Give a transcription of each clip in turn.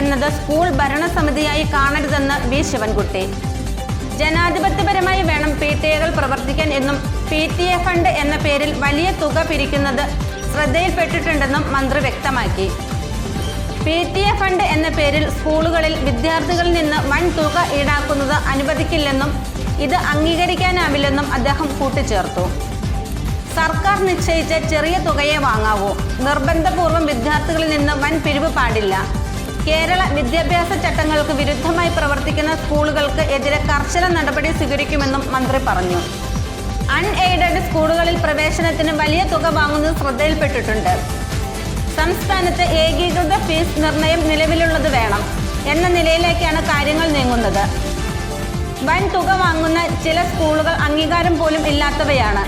എന്നത് സ്കൂൾ ഭരണസമിതിയായി കാണരുതെന്ന് വി. ശിവൻകുട്ടി. ജനാധിപത്യപരമായി വേണം പി. ടി. എകൾ പ്രവർത്തിക്കാൻ എന്നും പി. ടി. എ ഫണ്ട് എന്ന പേരിൽ വലിയ തുക പിരിക്കുന്നത് ശ്രദ്ധയിൽപ്പെട്ടിട്ടുണ്ടെന്നും മന്ത്രി വ്യക്തമാക്കി. പി. ടി. എ ഫണ്ട് എന്ന പേരിൽ സ്കൂളുകളിൽ വിദ്യാർത്ഥികളിൽ നിന്ന് വൻ തുക ഈടാക്കുന്നത് അനുവദിക്കില്ലെന്നും ഇത് അംഗീകരിക്കാനാവില്ലെന്നും അദ്ദേഹം കൂട്ടിച്ചേർത്തു. സർക്കാർ നിശ്ചയിച്ച ചെറിയ തുകയെ വാങ്ങാവൂ. നിർബന്ധപൂർവം വിദ്യാർത്ഥികളിൽ നിന്ന് വൻ പിരിവ് പാടില്ല. കേരള വിദ്യാഭ്യാസ ചട്ടങ്ങൾക്ക് വിരുദ്ധമായി പ്രവർത്തിക്കുന്ന സ്കൂളുകൾക്ക് എതിരെ കർശന നടപടി സ്വീകരിക്കുമെന്നും മന്ത്രി പറഞ്ഞു. അൺഎയ്ഡഡ് സ്കൂളുകളിൽ പ്രവേശനത്തിന് വലിയ തുക വാങ്ങുന്നത് ശ്രദ്ധയിൽപ്പെട്ടിട്ടുണ്ട്. സംസ്ഥാനത്ത് ഏകീകൃത ഫീസ് നിർണയം നിലവിലുള്ളത് വേണം എന്ന നിലയിലേക്കാണ് കാര്യങ്ങൾ നീങ്ങുന്നത്. വൻ തുക വാങ്ങുന്ന ചില സ്കൂളുകൾ അംഗീകാരം പോലും ഇല്ലാത്തവയാണ്.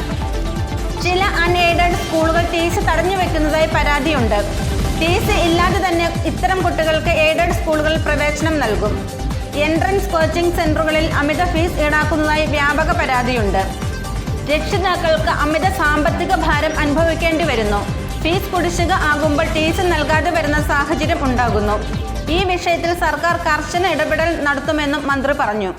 ചില അൺഎയ്ഡഡ് സ്കൂളുകൾ ടീച്ചർ തടഞ്ഞു വെക്കുന്നതായി പരാതിയുണ്ട്. ടി സി ഇല്ലാതെ തന്നെ ഇത്തരം കുട്ടികൾക്ക് എയ്ഡഡ് സ്കൂളുകളിൽ പ്രവേശനം നൽകും. എൻട്രൻസ് കോച്ചിംഗ് സെന്ററുകളിൽ അമിത ഫീസ് ഈടാക്കുന്നതായി വ്യാപക പരാതിയുണ്ട്. രക്ഷിതാക്കൾക്ക് അമിത സാമ്പത്തിക ഭാരം അനുഭവിക്കേണ്ടി വരുന്നു. ഫീസ് കുടിശ്ശിക ആകുമ്പോൾ ടീച്ചർ നൽകാതെ വരുന്ന സാഹചര്യം ഉണ്ടാകുന്നു. ഈ വിഷയത്തിൽ സർക്കാർ കർശന ഇടപെടൽ നടത്തുമെന്നും മന്ത്രി പറഞ്ഞു.